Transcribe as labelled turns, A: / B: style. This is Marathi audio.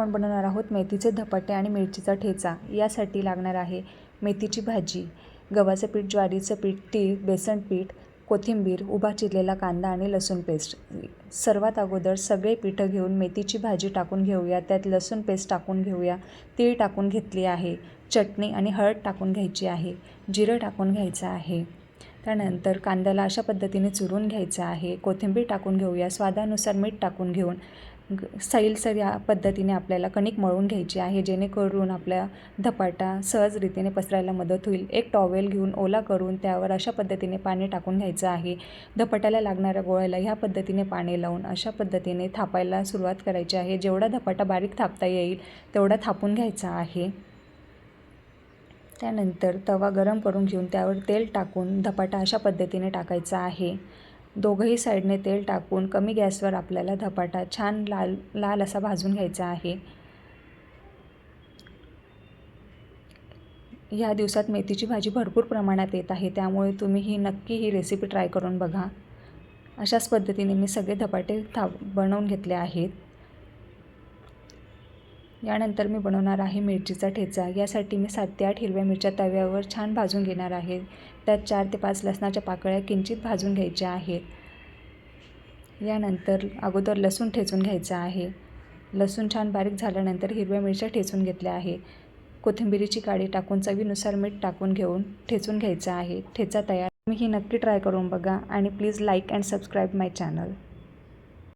A: आपण बनवणार आहोत मेथीचे धपाटे आणि मिरचीचा ठेचा. यासाठी लागणार आहे मेथीची भाजी गव्हाचं पीठ ज्वारीचं पीठ तीळ बेसन पीठ कोथिंबीर उभा चिरलेला कांदा आणि लसूण पेस्ट. सर्वात अगोदर सगळे पिठं घेऊन मेथीची भाजी टाकून घेऊया. त्यात लसूण पेस्ट टाकून घेऊया. तीळ टाकून घेतली आहे. चटणी आणि हळद टाकून घ्यायची आहे. जिरं टाकून घ्यायचं आहे. त्यानंतर कांद्याला अशा पद्धतीने चुरून घ्यायचं आहे. कोथिंबीर टाकून घेऊया. स्वादानुसार मीठ टाकून घेऊन सैलसर या पद्धतीने आपल्याला कणिक मळून घ्यायची आहे. जेणेकरून आपल्या धपाटा सहजरीतीने पसरायला मदत होईल. एक टॉवेल घेऊन ओला करून त्यावर अशा पद्धतीने पाणी टाकून घ्यायचं आहे. धपाट्याला लागणाऱ्या गोळ्याला ह्या पद्धतीने पाणी लावून अशा पद्धतीने थापायला सुरुवात करायची आहे. जेवढा धपाटा बारीक थापता येईल तेवढा थापून घ्यायचा आहे. त्यानंतर तवा गरम करून घेऊन त्यावर तेल टाकून धपाटा अशा पद्धतीने टाकायचा आहे. दोघंही साईडने तेल टाकून कमी गॅसवर आपल्याला धपाटा छान लाल लाल असा भाजून घ्यायचा आहे. ह्या दिवसात मेथीची भाजी भरपूर प्रमाणात येत आहे त्यामुळे तुम्ही ही नक्की ही रेसिपी ट्राय करून बघा. अशाच पद्धतीने मी सगळे धपाटे था बनवून घेतले आहेत. यानंतर मी बनवणार आहे मिरचीचा ठेचा. यासाठी मी सात ते आठ हिरव्या मिरच्या तव्यावर छान भाजून घेणार आहे. त्यात चार ते पाच लसणाच्या पाकळ्या किंचित भाजून घ्यायच्या आहेत. यानंतर अगोदर लसूण ठेचून घ्यायचं आहे. लसूण छान बारीक झाल्यानंतर हिरव्या मिरच्या ठेचून घेतल्या आहे. कोथिंबिरीची काळी टाकून चवीनुसार मीठ टाकून घेऊन ठेचून घ्यायचं आहे. ठेचा तयार. तुम्ही ही नक्की ट्राय करून बघा आणि please like and subscribe my channel.